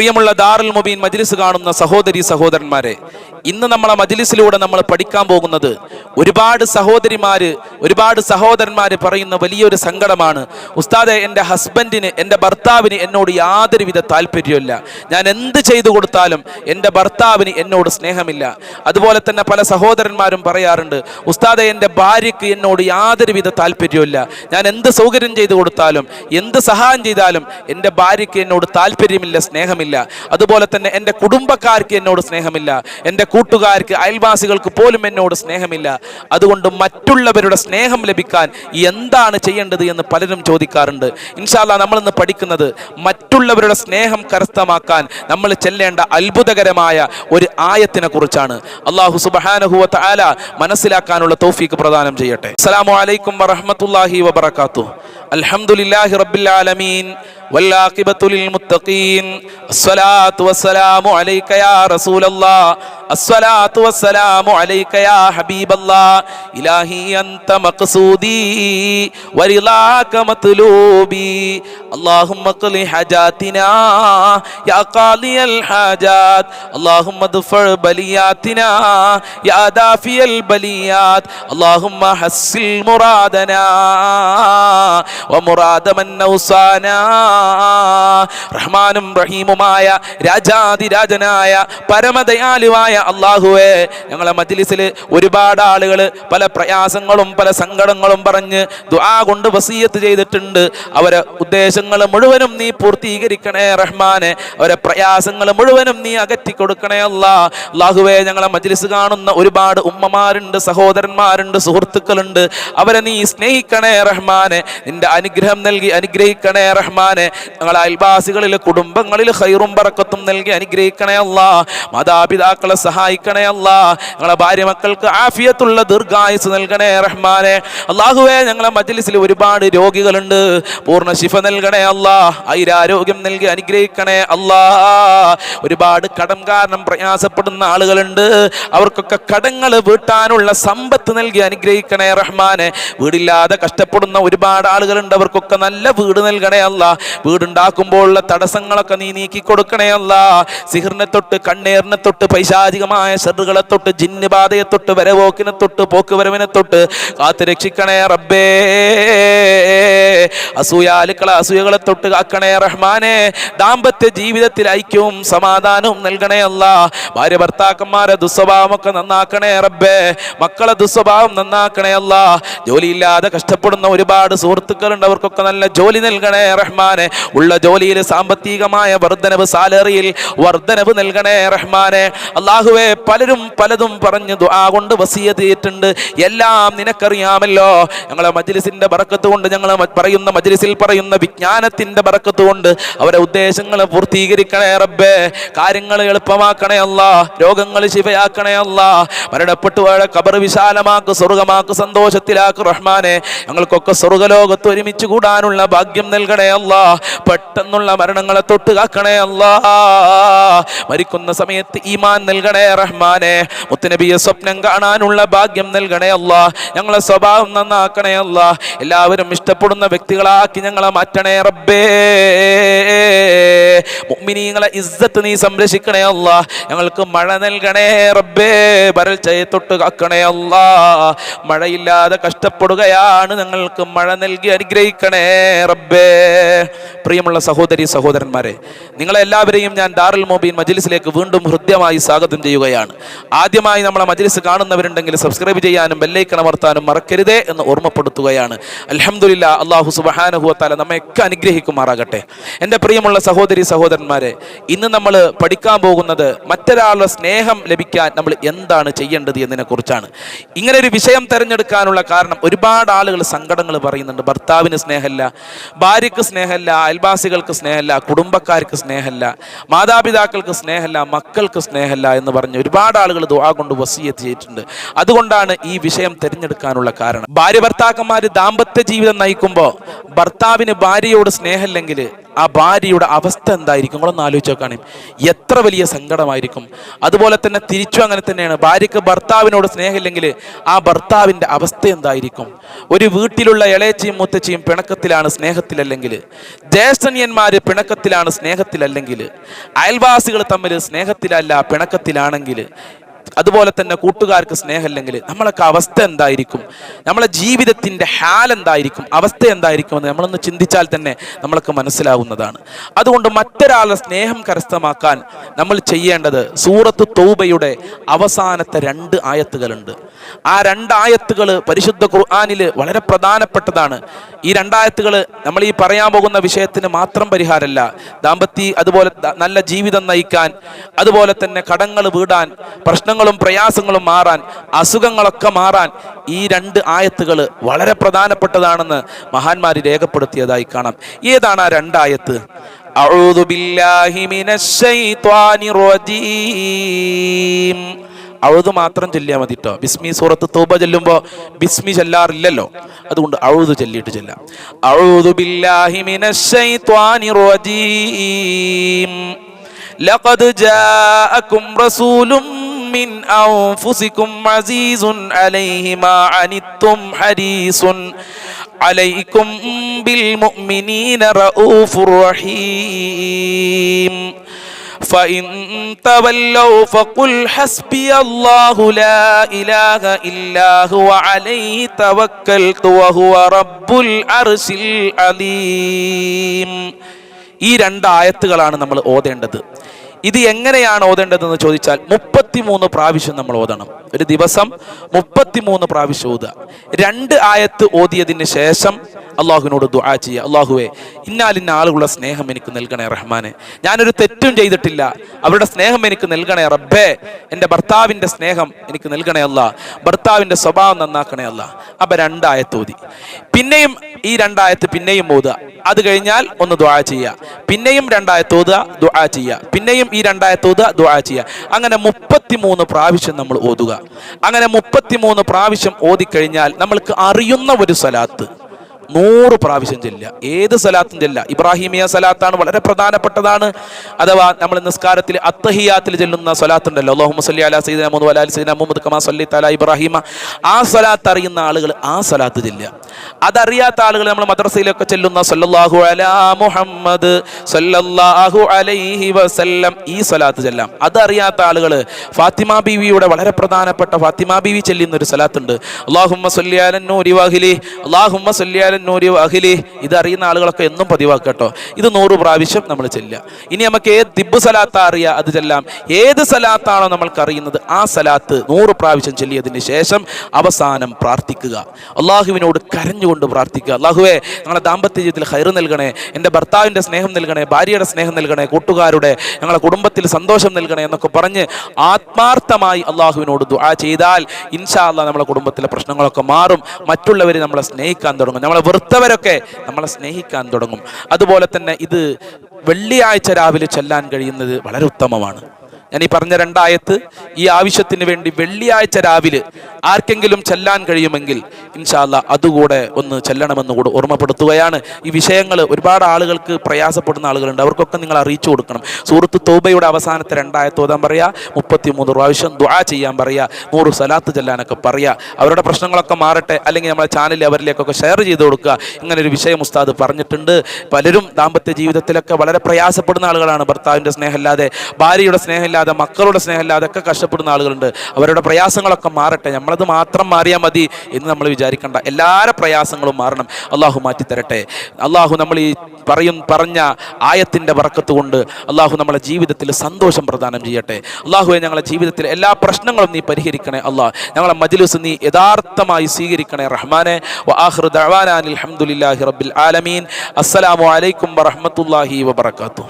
പ്രിയമുള്ള ദാറുൽ മുബീൻ മജ്ലിസ് കാണുന്ന സഹോദരി സഹോദരന്മാരെ ഇന്ന് നമ്മളെ മജ്ലിസിലൂടെ നമ്മൾ പഠിക്കാൻ പോകുന്നത് ഒരുപാട് സഹോദരിമാര് ഒരുപാട് സഹോദരന്മാര് പറയുന്ന വലിയൊരു സങ്കടമാണ്. ഉസ്താദെ എന്റെ ഹസ്ബൻഡിന് എന്റെ ഭർത്താവിന് എന്നോട് യാതൊരുവിധ താല്പര്യമില്ല ഞാൻ എന്ത് ചെയ്തു കൊടുത്താലും എന്റെ ഭർത്താവിന് എന്നോട് സ്നേഹമില്ല. അതുപോലെ തന്നെ പല സഹോദരന്മാരും പറയാറുണ്ട് ഉസ്താദെ എന്റെ ഭാര്യയ്ക്ക് എന്നോട് യാതൊരുവിധ താല്പര്യമില്ല ഞാൻ എന്ത് സൗകര്യം ചെയ്തു കൊടുത്താലും എന്ത് സഹായം ചെയ്താലും എന്റെ ഭാര്യയ്ക്ക് എന്നോട് താല്പര്യമില്ല സ്നേഹമില്ല. അതുപോലെ തന്നെ എന്റെ കുടുംബക്കാർക്ക് എന്നോട് സ്നേഹമില്ല. എന്റെ കൂട്ടുകാർക്ക് അയൽവാസികൾക്ക് പോലും എന്നോട് സ്നേഹമില്ല. അതുകൊണ്ട് മറ്റുള്ളവരുടെ സ്നേഹം ലഭിക്കാൻ എന്താണ് ചെയ്യേണ്ടത് എന്ന് പലരും ചോദിക്കാറുണ്ട്. ഇൻഷാല്ല നമ്മൾ ഇന്ന് പഠിക്കുന്നത് മറ്റുള്ളവരുടെ സ്നേഹം കരസ്ഥമാക്കാൻ നമ്മൾ ചെല്ലേണ്ട അത്ഭുതകരമായ ഒരു ആയത്തിനെ കുറിച്ചാണ്. അള്ളാഹു സുബാനഹുവ ആല മനസ്സിലാക്കാനുള്ള തോഫീക്ക് പ്രദാനം ചെയ്യട്ടെ. അസ്സലാമു അലൈക്കും വറഹ്മത്തുള്ളാഹി വബറകാതുഹു. അൽഹംദുലില്ലാഹി റബ്ബിൽ ആലമീൻ. والعاقبة للمتقين. الصلاة والسلام عليك يا رسول الله. الصلاة والسلام عليك يا حبيب الله. إلهي أنت مقصودي ورضاك مطلوبي. اللهم أقل حاجاتنا يا قاضي الحاجات. اللهم ادفع بلياتنا يا دافي البليات. اللهم حسن مرادنا ومراد من أوصانا റഹ്മാനും റഹീമുമായ രാജാതിരാജനായ പരമദയാലുവായ അള്ളാഹുവേ ഞങ്ങളെ മജ്ലിസിൽ ഒരുപാട് ആളുകൾ പല പ്രയാസങ്ങളും പല സങ്കടങ്ങളും പറഞ്ഞ് ദുആ കൊണ്ട് വസീയത്ത് ചെയ്തിട്ടുണ്ട്. അവരെ ഉദ്ദേശങ്ങൾ മുഴുവനും നീ പൂർത്തീകരിക്കണേ റഹ്മാനെ. അവരെ പ്രയാസങ്ങൾ മുഴുവനും നീ അകറ്റി കൊടുക്കണേ അല്ലാ. അള്ളാഹുവേ ഞങ്ങളെ മജ്ലിസ് കാണുന്ന ഒരുപാട് ഉമ്മമാരുണ്ട് സഹോദരന്മാരുണ്ട് സുഹൃത്തുക്കളുണ്ട്. അവരെ നീ സ്നേഹിക്കണേ റഹ്മാനെ. നിന്റെ അനുഗ്രഹം നൽകി അനുഗ്രഹിക്കണേ റഹ്മാനെ. ഞങ്ങളെ അയൽവാസികളിൽ കുടുംബങ്ങളിൽ ഹൈറും പറക്കത്തും നൽകി അനുഗ്രഹിക്കണേ അല്ല. മാതാപിതാക്കളെ സഹായിക്കണേ അല്ല. ഞങ്ങളെ ഭാര്യ മക്കൾക്ക് ആഫിയത്തുള്ള ദീർഘായുസ് നൽകണേ റഹ്മാനെ. അള്ളാഹുവേ ഞങ്ങളെ മജ്ലിസിൽ ഒരുപാട് രോഗികളുണ്ട്. പൂർണ ശിഫ നൽകണേ അല്ല. ഐരാരോഗ്യം നൽകി അനുഗ്രഹിക്കണേ അല്ലാ. ഒരുപാട് കടം കാരണം പ്രയാസപ്പെടുന്ന ആളുകളുണ്ട്. അവർക്കൊക്കെ കടങ്ങൾ വീട്ടാനുള്ള സമ്പത്ത് നൽകി അനുഗ്രഹിക്കണേ റഹ്മാനെ. വീടില്ലാതെ കഷ്ടപ്പെടുന്ന ഒരുപാട് ആളുകളുണ്ട്. അവർക്കൊക്കെ നല്ല വീട് നൽകണേ അല്ല. വീടുണ്ടാക്കുമ്പോഴുള്ള തടസ്സങ്ങളൊക്കെ നീ നീക്കി കൊടുക്കണേ അല്ല. സിഹിറിനെ തൊട്ട് കണ്ണേറിനെ തൊട്ട് പൈശാചികമായ ഷെറുകളെ തൊട്ട് ജിന്ന് ബാധയെ തൊട്ട് വരവോക്കിനെ തൊട്ട് പോക്ക് വരവിനെ തൊട്ട് കാത്തു രക്ഷിക്കണേ റബ്ബേ. അസൂയാലുക്കളെ അസൂയകളെ തൊട്ട് കാക്കണേ റഹ്മാനെ. ദാമ്പത്യ ജീവിതത്തിൽ ഐക്യവും സമാധാനവും നൽകണേ അല്ല. ഭാര്യ ഭർത്താക്കന്മാരെ ദുസ്വഭാവമൊക്കെ നന്നാക്കണേ റബ്ബേ. മക്കളെ ദുസ്വഭാവം നന്നാക്കണേ അല്ല. ജോലിയില്ലാതെ കഷ്ടപ്പെടുന്ന ഒരുപാട് സുഹൃത്തുക്കളുണ്ട് അവർക്കൊക്കെ നല്ല ജോലി നൽകണേ റഹ്മാനെ. ഉള്ള ജോലിയിൽ സാമ്പത്തികമായ വർദ്ധനവ് സാലറിയിൽ വർദ്ധനവ് നൽകണേ റഹ്മാനെ. അള്ളാഹുവെ പലരും പലതും പറഞ്ഞു ആ കൊണ്ട് വസീയത്ത് ചെയ്തിട്ടുണ്ട് എല്ലാം നിനക്കറിയാമല്ലോ. ഞങ്ങളെ മജ്ലിസിന്റെ ബറക്കത്ത് കൊണ്ട് ഞങ്ങൾ പറയുന്ന മജ്ലിസിൽ പറയുന്ന വിജ്ഞാനത്തിന്റെ ബറക്കത്ത് കൊണ്ട് അവരെ ഉദ്ദേശങ്ങൾ പൂർത്തീകരിക്കണേ റബ്ബേ. കാര്യങ്ങൾ എളുപ്പമാക്കണേ അല്ല. രോഗങ്ങൾ ശിവയാക്കണേ അല്ല. മരണപ്പെട്ടു പോയ കബർ വിശാലമാക്ക് സ്വർഗമാക്ക് സന്തോഷത്തിലാക്ക് റഹ്മാനെ. ഞങ്ങൾക്കൊക്കെ സ്വർഗലോകത്ത് ഒരുമിച്ച് കൂടാനുള്ള ഭാഗ്യം നൽകണേ അല്ല. പെട്ടെന്നുള്ള മരണങ്ങളെ തൊട്ട് കാക്കണേ അല്ല. മരിക്കുന്ന സമയത്ത് ഈമാൻ നൽകണേ റഹ്മാനെ. മുത്തനബിയെ സ്വപ്നം കാണാനുള്ള ഭാഗ്യം നൽകണേ അല്ല. ഞങ്ങളെ സ്വഭാവം നന്നാക്കണേ അല്ല. എല്ലാവരും ഇഷ്ടപ്പെടുന്ന വ്യക്തികളാക്കി ഞങ്ങളെ മാറ്റണേ റബ്ബേ. മുഅ്മിനീങ്ങളെ ഇസ്സത്ത് നീ സംരക്ഷിക്കണേ അല്ല. ഞങ്ങൾക്ക് മഴ നൽകണേ റബ്ബേ. വരൾച്ചയെ തൊട്ട് കാക്കണേ അല്ല. മഴയില്ലാതെ കഷ്ടപ്പെടുകയാണ് ഞങ്ങൾക്ക് മഴ നൽകി അനുഗ്രഹിക്കണേ റബ്ബേ. പ്രിയമുള്ള സഹോദരി സഹോദരന്മാരെ നിങ്ങളെല്ലാവരെയും ഞാൻ ദാറുൽ മൊബീൻ മജിലിസിലേക്ക് വീണ്ടും ഹൃദ്യമായി സ്വാഗതം ചെയ്യുകയാണ്. ആദ്യമായി നമ്മളെ മജിലിസ് കാണുന്നവരുണ്ടെങ്കിൽ സബ്സ്ക്രൈബ് ചെയ്യാനും ബെല്ലൈക്കൺ അമർത്താനും മറക്കരുതേ എന്ന് ഓർമ്മപ്പെടുത്തുകയാണ്. അലഹമുല്ല അള്ളാഹു സുബഹാനുഹുവത്താല നമ്മയൊക്കെ അനുഗ്രഹിക്കുമാറാകട്ടെ. എന്റെ പ്രിയമുള്ള സഹോദരി സഹോദരന്മാരെ ഇന്ന് നമ്മൾ പഠിക്കാൻ പോകുന്നത് മറ്റൊരാളുടെ സ്നേഹം ലഭിക്കാൻ നമ്മൾ എന്താണ് ചെയ്യേണ്ടത് എന്നതിനെ കുറിച്ചാണ് ഇങ്ങനെ ഒരു വിഷയം തിരഞ്ഞെടുക്കാനുള്ള കാരണം ഒരുപാട് ആളുകൾ സങ്കടങ്ങൾ പറയുന്നുണ്ട്. ഭർത്താവിന് സ്നേഹമില്ല ഭാര്യയ്ക്ക് സ്നേഹമില്ല അയൽവാസികൾക്ക് സ്നേഹമില്ല കുടുംബക്കാർക്ക് സ്നേഹമില്ല മാതാപിതാക്കൾക്ക് സ്നേഹമില്ല മക്കൾക്ക് സ്നേഹമില്ല എന്ന് പറഞ്ഞ് ഒരുപാട് ആളുകൾ ദുആ കൊണ്ട് വസീയത്ത് ചെയ്തിട്ടുണ്ട്. അതുകൊണ്ടാണ് ഈ വിഷയം തിരഞ്ഞെടുക്കാനുള്ള കാരണം. ഭാര്യ ഭർത്താക്കന്മാർ ദാമ്പത്യ ജീവിതം നയിക്കുമ്പോൾ ഭർത്താവിന് ഭാര്യയോട് സ്നേഹമില്ലെങ്കിൽ ആ ഭാര്യയുടെ അവസ്ഥ എന്തായിരിക്കും? നിങ്ങളൊന്ന് ആലോചിച്ച് എത്ര വലിയ സങ്കടമായിരിക്കും. അതുപോലെ തന്നെ തിരിച്ചു അങ്ങനെ തന്നെയാണ്. ഭാര്യയ്ക്ക് ഭർത്താവിനോട് സ്നേഹമില്ലെങ്കിൽ ആ ഭർത്താവിന്റെ അവസ്ഥ എന്തായിരിക്കും? ഒരു വീട്ടിലുള്ള ഇളയച്ചയും മുത്തച്ചിയും പിണക്കത്തിലാണ് സ്നേഹത്തിലല്ലെങ്കിൽ. ജ്യേഷ്ഠനിയന്മാർ പിണക്കത്തിലാണ് സ്നേഹത്തിലല്ലെങ്കിൽ. അയൽവാസികൾ തമ്മിൽ സ്നേഹത്തിലല്ല പിണക്കത്തിലാണെങ്കിൽ. അതുപോലെ തന്നെ കൂട്ടുകാർക്ക് സ്നേഹമില്ലെങ്കിൽ നമ്മളൊക്കെ അവസ്ഥ എന്തായിരിക്കും? നമ്മളെ ജീവിതത്തിന്റെ ഹാൽ എന്തായിരിക്കും? അവസ്ഥ എന്തായിരിക്കും എന്ന് നമ്മളൊന്ന് ചിന്തിച്ചാൽ തന്നെ നമ്മൾക്ക് മനസ്സിലാവുന്നതാണ്. അതുകൊണ്ട് മറ്റൊരാളെ സ്നേഹം കരസ്ഥമാക്കാൻ നമ്മൾ ചെയ്യേണ്ടത് സൂറത്ത് തൗബയുടെ അവസാനത്തെ രണ്ട് ആയത്തുകളുണ്ട്. ആ രണ്ടായത്തുകൾ പരിശുദ്ധ ഖുർആാനിൽ വളരെ പ്രധാനപ്പെട്ടതാണ്. ഈ രണ്ടായത്തുകൾ നമ്മൾ ഈ പറയാൻ പോകുന്ന വിഷയത്തിന് മാത്രം പരിഹാരമല്ല. ദാമ്പത്തി അതുപോലെ നല്ല ജീവിതം നയിക്കാൻ അതുപോലെ തന്നെ കടങ്ങൾ വീടാൻ പ്രശ്നങ്ങളും പ്രയാസങ്ങളും മാറാൻ അസുഖങ്ങളൊക്കെ മാറാൻ ഈ രണ്ട് ആയത്തുകൾ വളരെ പ്രധാനപ്പെട്ടതാണെന്ന് മഹാന്മാർ രേഖപ്പെടുത്തിയതായി കാണാം ഏതാണ് ആ രണ്ടായത്ത് أعوذ بالله من الشيطان الرجيم അഴുത് മാത്രം ചൊല്ലിയാൽ മതി കേട്ടോ ബിസ്മി സൂറത്ത് തൗബ ചൊല്ലുമ്പോൾ ബിസ്മി ചൊല്ലാറില്ലല്ലോ അതുകൊണ്ട് അഴുത് ചൊല്ലിയിട്ട് ചൊല്ലാം അഴുതു ബില്ലാഹി മിനശ് ശൈത്വാനിർ റജീം لقد جاءكم رسول من أنفسكم عزيز عليه ما عنتم حريص عليكم بالمؤمنين رؤوف رحيم فإن تولوا فقل حسبي الله لا إله إلا هو عليه توكلت وهو رب العرش العظيم ഈ രണ്ട് ആയത്തുകളാണ് നമ്മൾ ഓതേണ്ടത് ഇത് എങ്ങനെയാണ് ഓതേണ്ടതെന്ന് ചോദിച്ചാൽ മുപ്പത്തിമൂന്ന് പ്രാവശ്യം നമ്മൾ ഓതണം. ഒരു ദിവസം മുപ്പത്തിമൂന്ന് പ്രാവശ്യം ഓതുക. രണ്ട് ആയത്ത് ഓതിയതിന് ശേഷം അള്ളാഹുവിനോട് ദുആ ചെയ്യുക അള്ളാഹുവെ ഇന്നാലിന്ന ആളുകളുടെ സ്നേഹം എനിക്ക് നൽകണേ റഹ്മാനെ. ഞാനൊരു തെറ്റും ചെയ്തിട്ടില്ല. അവരുടെ സ്നേഹം എനിക്ക് നൽകണേ റബ്ബേ. എന്റെ ഭർത്താവിന്റെ സ്നേഹം എനിക്ക് നൽകണേ അല്ല. ഭർത്താവിന്റെ സ്വഭാവം നന്നാക്കണേ അല്ല. അപ്പം രണ്ടായത്ത് ഓതി പിന്നെയും ഈ രണ്ടായത്ത് പിന്നെയും ഓതുക. അത് കഴിഞ്ഞാൽ ഒന്ന് ദുആ ചെയ്യുക പിന്നെയും രണ്ടായത്ത് ഓതുക ദുആ ചെയ്യുക പിന്നെയും ഈ രണ്ടായത്ത് ഓതുക ദുആ ചെയ്യുക അങ്ങനെ മുപ്പത്തിമൂന്ന് പ്രാവശ്യം നമ്മൾ ഓതുക. അങ്ങനെ മുപ്പത്തിമൂന്ന് പ്രാവശ്യം ഓതിക്കഴിഞ്ഞാൽ നമ്മൾക്ക് അറിയുന്ന ഒരു സ്വലാത്ത്. നൂറ് പ്രാവശ്യം ചെല്ലുക. ഏത് സലാത്തും ചെല്ലുക. ഇബ്രാഹിമിയ സലാത്താണ് വളരെ പ്രധാനപ്പെട്ടതാണ്. അഥവാ നമ്മൾ നിസ്കാരത്തിൽ അത്തഹിയാത്തിൽ ചെല്ലുന്ന സലാത്ത് ഉണ്ടല്ലോ അള്ളാഹു സല്ലി അലാ സൈദന മുഹമ്മദ് അലാൽ സൈദന മുഹമ്മദ് കമാ സല്ലി തല ഇബ്രാഹിമ. ആ സലാത്ത് അറിയുന്ന ആളുകൾ ആ സലാത്ത് ചെല്ലുക. അതറിയാത്ത ആളുകൾ നമ്മൾ മദ്രസയിലൊക്കെ ചെല്ലുന്ന സല്ലല്ലാഹു അലാ മുഹമ്മദ് സല്ലല്ലാഹു അലൈഹി വസല്ലം ഈ സലാത്ത് ചെല്ലാം. അതറിയാത്ത ആളുകൾ ഫാത്തിമ ബീവിയുടെ വളരെ പ്രധാനപ്പെട്ട ഫാത്തിമ ബീവി ചെല്ലുന്ന ഒരു സലാത്തുണ്ട്. അള്ളാഹുമ്മ സല്ലിയാലൻ നൂരി വാഹിലി. അള്ളാഹുമ്മ സല്ലിയാലൻ നൂരി അഖിലി ഇത് അറിയുന്ന ആളുകളൊക്കെ എന്നും പതിവാക്കട്ടോ. ഇത് നൂറ് പ്രാവശ്യം നമ്മൾ ചെല്ലുക. ഇനി നമുക്ക് ഏത് ദിബ് സലാത്ത് അറിയാം അത് ചെല്ലാം. ഏത് സലാത്താണോ നമ്മൾക്കറിയുന്നത് ആ സലാത്ത് നൂറ് പ്രാവശ്യം ചെല്ലിയതിന് ശേഷം അവസാനം പ്രാർത്ഥിക്കുക. അള്ളാഹുവിനോട് കരഞ്ഞുകൊണ്ട് പ്രാർത്ഥിക്കുക. അള്ളാഹുവേ ഞങ്ങളുടെ ദാമ്പത്യ ജീവിതത്തിൽ ഹൈറ് നൽകണേ എന്റെ ഭർത്താവിന്റെ സ്നേഹം നൽകണേ ഭാര്യയുടെ സ്നേഹം നൽകണേ കൂട്ടുകാരുടെ ഞങ്ങളുടെ കുടുംബത്തിൽ സന്തോഷം നൽകണേ എന്നൊക്കെ പറഞ്ഞ് ആത്മാർത്ഥമായി അള്ളാഹുവിനോട് ദുആ ചെയ്താൽ ഇൻഷാ അള്ളാഹ് നമ്മളെ കുടുംബത്തിലെ പ്രശ്നങ്ങളൊക്കെ മാറും. മറ്റുള്ളവരെ നമ്മളെ സ്നേഹിക്കാൻ തുടങ്ങും. നമ്മളെ വെറുത്തവരൊക്കെ നമ്മളെ സ്നേഹിക്കാൻ തുടങ്ങും. അതുപോലെ തന്നെ ഇത് വെള്ളിയാഴ്ച രാവിലെ ചെല്ലാൻ കഴിയുന്നത് വളരെ ഉത്തമമാണ്. ഞാൻ ഈ പറഞ്ഞ രണ്ടായത്ത് ഈ ആവശ്യത്തിന് വേണ്ടി വെള്ളിയാഴ്ച രാവിലെ ആർക്കെങ്കിലും ചെല്ലാൻ കഴിയുമെങ്കിൽ ഇൻഷാല്ല അതുകൂടെ ഒന്ന് ചെല്ലണമെന്ന് കൂടെ ഓർമ്മപ്പെടുത്തുകയാണ്. ഈ വിഷയങ്ങൾ ഒരുപാട് ആളുകൾക്ക് പ്രയാസപ്പെടുന്ന ആളുകളുണ്ട്. അവർക്കൊക്കെ നിങ്ങൾ അറിയിച്ചു കൊടുക്കണം. സൂറത്ത് തോബയുടെ അവസാനത്തെ രണ്ടായത്ത് ഓതാൻ പറയുക മുപ്പത്തി മൂന്ന് പ്രാവശ്യം ദ്വാ ചെയ്യാൻ പറയുക നൂറ് സലാത്ത് ചെല്ലാനൊക്കെ പറയുക അവരുടെ പ്രശ്നങ്ങളൊക്കെ മാറട്ടെ അല്ലെങ്കിൽ നമ്മളെ ചാനലിൽ അവരിലേക്കൊക്കെ ഷെയർ ചെയ്ത് കൊടുക്കുക. ഇങ്ങനെ ഒരു വിഷയം ഉസ്താദ് പറഞ്ഞിട്ടുണ്ട്. പലരും ദാമ്പത്യ ജീവിതത്തിലൊക്കെ വളരെ പ്രയാസപ്പെടുന്ന ആളുകളാണ്. ഭർത്താവിന്റെ സ്നേഹമില്ലാതെ ഭാര്യയുടെ സ്നേഹമില്ലാതെ മക്കളുടെ സ്നേഹമില്ലാതെ ഒക്കെ കഷ്ടപ്പെടുന്ന ആളുകളുണ്ട്. അവരുടെ പ്രയാസങ്ങളൊക്കെ മാറട്ടെ. നമ്മളത് മാത്രം മാറിയാൽ മതി എന്ന് നമ്മൾ വിചാരിക്കേണ്ട. എല്ലാവരുടെ പ്രയാസങ്ങളും മാറണം. അള്ളാഹു മാറ്റിത്തരട്ടെ. അള്ളാഹു നമ്മൾ ഈ പറയും പറഞ്ഞ ആയത്തിന്റെ വറക്കത്ത് കൊണ്ട് അള്ളാഹു നമ്മളെ ജീവിതത്തിൽ സന്തോഷം പ്രദാനം ചെയ്യട്ടെ. അള്ളാഹുവെ ഞങ്ങളെ ജീവിതത്തിൽ എല്ലാ പ്രശ്നങ്ങളും നീ പരിഹരിക്കണേ അള്ളാഹ് ഞങ്ങളെ മജ്ലിസ് നീ യഥാർത്ഥമായി സ്വീകരിക്കണേ റഹ്മാനെ. ഹംദുലില്ലാഹി റബ്ബിൽ ആലമീൻ. അസ്സലാമു അലൈക്കും വറഹ്മത്തുള്ളാഹി വബറകാതുഹു.